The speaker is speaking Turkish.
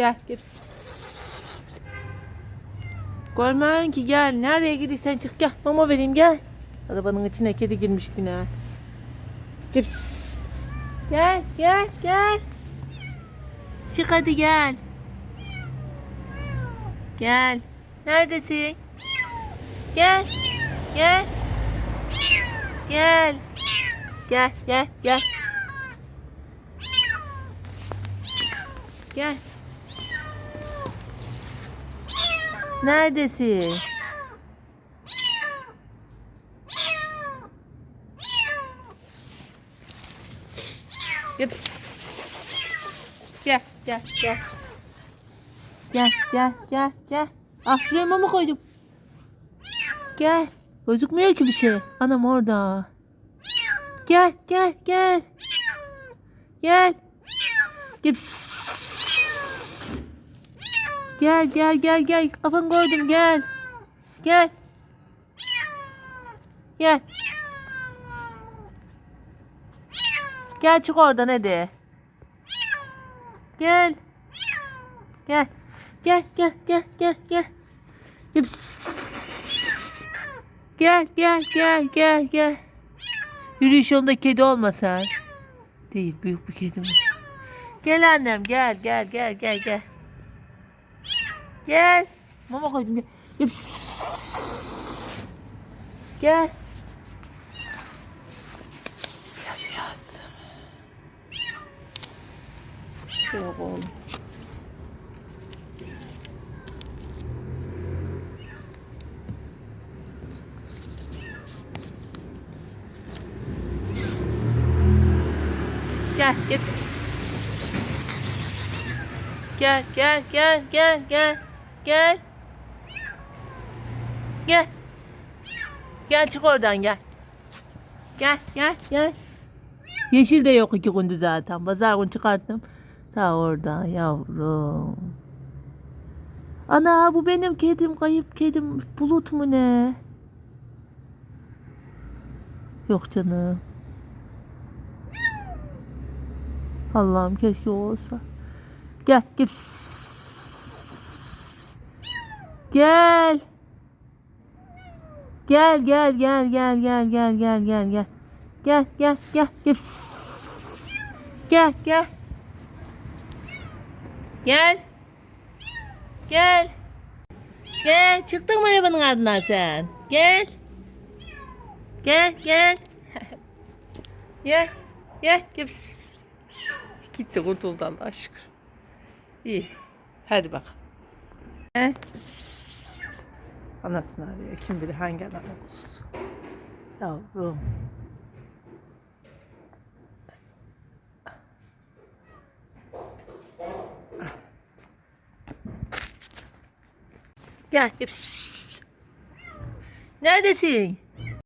Gel. gel. Görmüyorsun ki gel. Nereye gidiyorsun çık gel. Mama vereyim gel. Arabanın içine kedi girmiş güne. Gel. Gel gel gel. Çık hadi gel. Gel. Neredesin? Gel. Gel. Gel. Gel gel gel. Gel. Neredesin? Gel. Gel, gel, gel. Gel, gel, gel, gel. Ah şuraya mama koydum. Gel. Gözükmüyor ki bir şey. Anam orada. Gel, gel, gel. Gel. Gel. Pıs. Gel, gel, gel, gel. Kafanı koydum, gel. Gel. Gel. Gel çık oradan hadi. Gel. Gel. Gel gel gel gel gel. Gel gel gel gel gel gel. Yürüyüş yolunda kedi olma sen. Değil büyük bir kedi mi? Gel annem gel gel gel gel gel. Gel. Mama koydum gel. Gel. Gel. Yaz yazdım. Yok oğlum. Gel, gel. Gel, gel, gel, gel, gel. Gel. Gel. Gel çık oradan gel. Gel, gel, gel. Yeşil de yok iki gündür zaten. Pazar günü çıkarttım. Ta orada yavrum. Ana bu benim kedim, kayıp kedim. Bulut mu ne? Yok canım. Allah'ım keşke olsa. Gel, gel. Gel. Gel, gel, gel, gel, gel, gel, gel, gel, gel. Gel, gel, gel, gel. Gel, gel. Gel. Gel. Gel. Çıktın mı arabanın ardından sen? Gel. Gel, gel. gel. Gel. Gel. Gitti kurtuldu Allah'a şükür. İyi. Hadi bak. He? Anasını arıyor. Kim bilir hangi adam kuzusu. Yavrum. Gel. Neredesin?